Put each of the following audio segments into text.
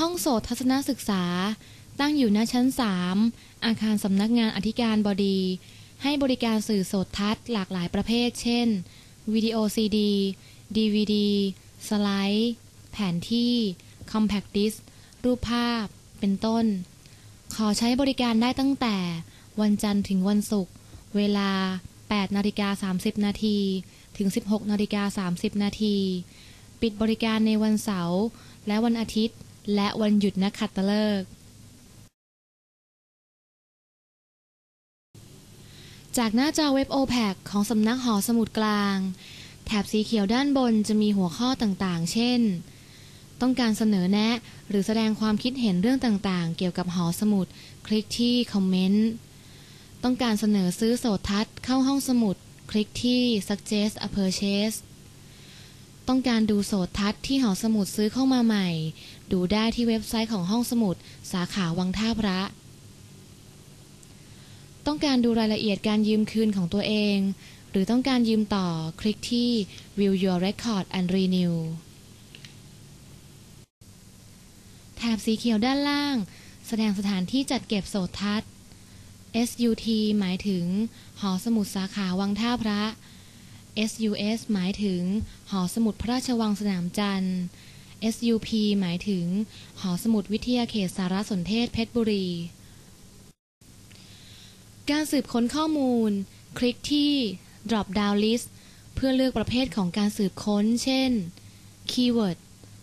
ห้องโสตทัศนศึกษา ตั้งอยู่ณชั้น 3 อาคารสำนักงานอธิการบดี ให้บริการสื่อโสตทัศน์หลากหลายประเภท เช่น วิดีโอซีดีดีวีดีสไลด์ แผนที่ คอมแพคดิสรูปภาพ เป็นต้น ขอใช้บริการได้ตั้งแต่ วันจันทร์ถึงวันศุกร์ เวลา 8 นาฬิกา 30 นาที ถึง 16 นาฬิกา 30 นาที ปิดบริการในวันเสาร์ และวันอาทิตย์ และวันหยุดนักขัตฤกษ์จากหน้าจอเว็บ OPAC ของสำนักหอสมุดกลาง แถบสีเขียวด้านบนจะมีหัวข้อต่างๆ เช่น ต้องการเสนอแนะ หรือแสดงความคิดเห็นเรื่องต่างๆ เกี่ยวกับหอสมุด คลิกที่คอมเมนต์ ต้องการเสนอซื้อโสตทัศน์เข้าห้องสมุด คลิกที่ suggest a purchase ต้องการดูโสตทัศน์ที่หอสมุดซื้อเข้ามาใหม่ ดูได้ที่เว็บไซต์ของห้องสมุด สาขาวังท่าพระ ต้องการดูรายละเอียดการยืมคืนของตัวเอง หรือต้องการยืมต่อคลิกที่ view your record and renew แถบสีเขียวด้านล่าง แสดงสถานที่จัดเก็บโสตทัศน์ SUT หมายถึง หอสมุดสาขาวังท่าพระ SUS หมายถึง หอสมุดพระราชวังสนามจันทร์ SUP หมายถึง หอสมุดวิทยาเขตสารสนเทศเพชรบุรี การสืบค้นข้อมูล คลิกที่ drop down list เพื่อเลือกประเภทของการสืบค้น เช่น keyword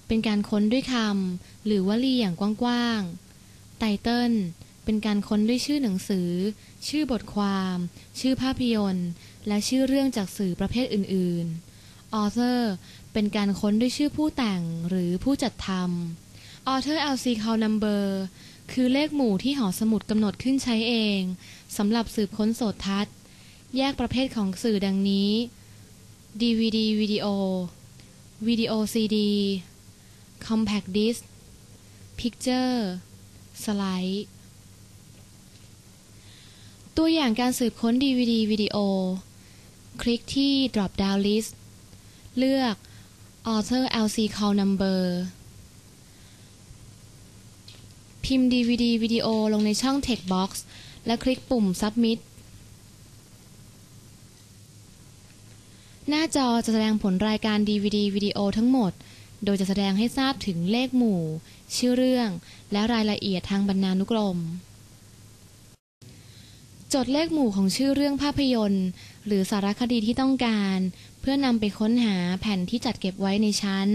เป็นการค้นด้วยคำ หรือวลีอย่างกว้างๆ title เป็นการค้นด้วยชื่อหนังสือ ชื่อบทความ ชื่อภาพยนตร์ และชื่อเรื่องจากสื่อประเภทอื่นๆ author เป็นการค้นด้วยชื่อผู้แต่งหรือผู้จัดทำ author LC call number คือเลขหมู่ที่หอสมุดกำหนดขึ้นใช้เองสำหรับสืบค้นโสตทัศน์ แยกประเภทของสื่อดังนี้ DVD วิดีโอวิดีโอซีดี Compact Disc Picture สไลด์ ตัวอย่างการสืบค้น DVD วิดีโอ คลิกที่ drop down list เลือก author LC call number พิมพ์ DVD วิดีโอลงในช่อง text box และคลิกปุ่ม submit หน้าจอจะแสดงผลรายการ DVD วิดีโอทั้งหมด โดยจะแสดงให้ทราบถึงเลขหมู่ ชื่อเรื่อง และรายละเอียดทางบรรณานุกรม จดเลขหมู่ของชื่อเรื่องภาพยนตร์ หรือสารคดีที่ต้องการ เพื่อนำไปค้นหาแผ่นที่จัดเก็บไว้ในชั้น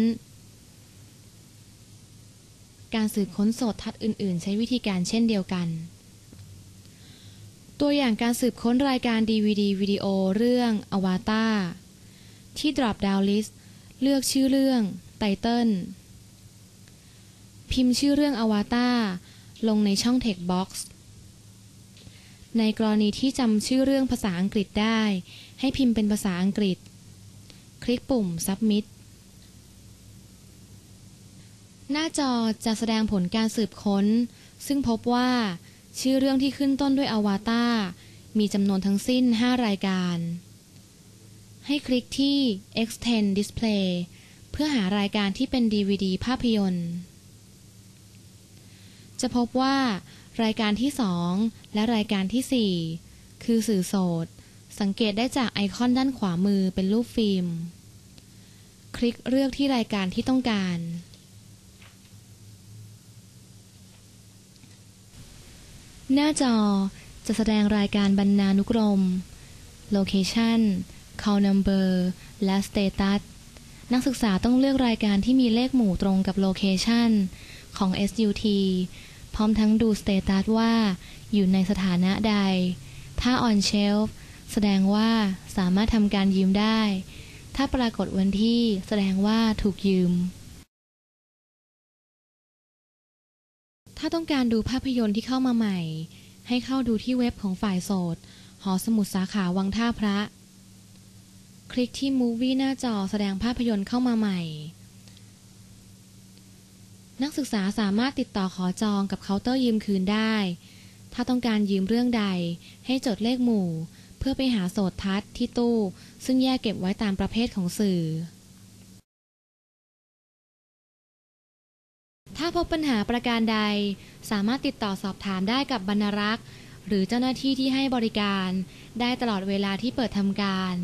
การสืบค้นโสตทัศน์อื่น ๆ ใช้วิธีการเช่นเดียวกัน ตัวอย่างการสืบค้นรายการ DVD วิดีโอเรื่องอวตารที่ drop down list เลือกชื่อเรื่อง title พิมพ์ชื่อเรื่องอวตารลงในช่อง text box ในกรณีที่จำชื่อเรื่องภาษาอังกฤษได้ ให้พิมพ์เป็นภาษาอังกฤษ คลิกปุ่ม submit หน้าจอจะแสดงผลการสืบค้น ซึ่งพบว่า ชื่อเรื่องที่ขึ้นต้นด้วยอวาตามีจำนวนทั้งสิ้น 5 รายการ ให้คลิกที่ extend display เพื่อหารายการที่เป็น DVD ภาพยนตร์ จะพบว่ารายการที่ 2 และรายการที่ 4 คือสื่อโสด สังเกตได้จากไอคอนด้านขวามือเป็นรูปฟิล์ม คลิกเลือกที่รายการที่ต้องการ หน้าจอจะแสดงรายการบรรณานุกรม Location Call Number และ Status นักศึกษาต้องเลือกรายการที่มีเลขหมู่ตรงกับ Location ของ SUT พร้อมทั้งดู Status ว่า อยู่ในสถานะใด ถ้า On Shelf แสดงว่าสามารถทำการยืมได้ ถ้าปรากฏวันที่แสดงว่าถูกยืม ถ้าต้องการดูภาพยนตร์ที่เข้ามาใหม่ ให้เข้าดูที่เว็บของฝ่ายโสด หอสมุดสาขาวังท่าพระ คลิกที่ Movie หน้าจอแสดงภาพยนตร์เข้ามาใหม่ นักศึกษาสามารถติดต่อขอจองกับเคาน์เตอร์ยืมคืนได้ ถ้าต้องการยืมเรื่องใด ให้จดเลขหมู่ เพื่อไปหาโสดทัศน์ที่ตู้ ซึ่งแยกเก็บไว้ตามประเภทของสื่อ ถ้าพบปัญหาประการใด สามารถติดต่อสอบถามได้กับบรรณรักษ์ หรือเจ้าหน้าที่ที่ให้บริการ ได้ตลอดเวลาที่เปิดทำการ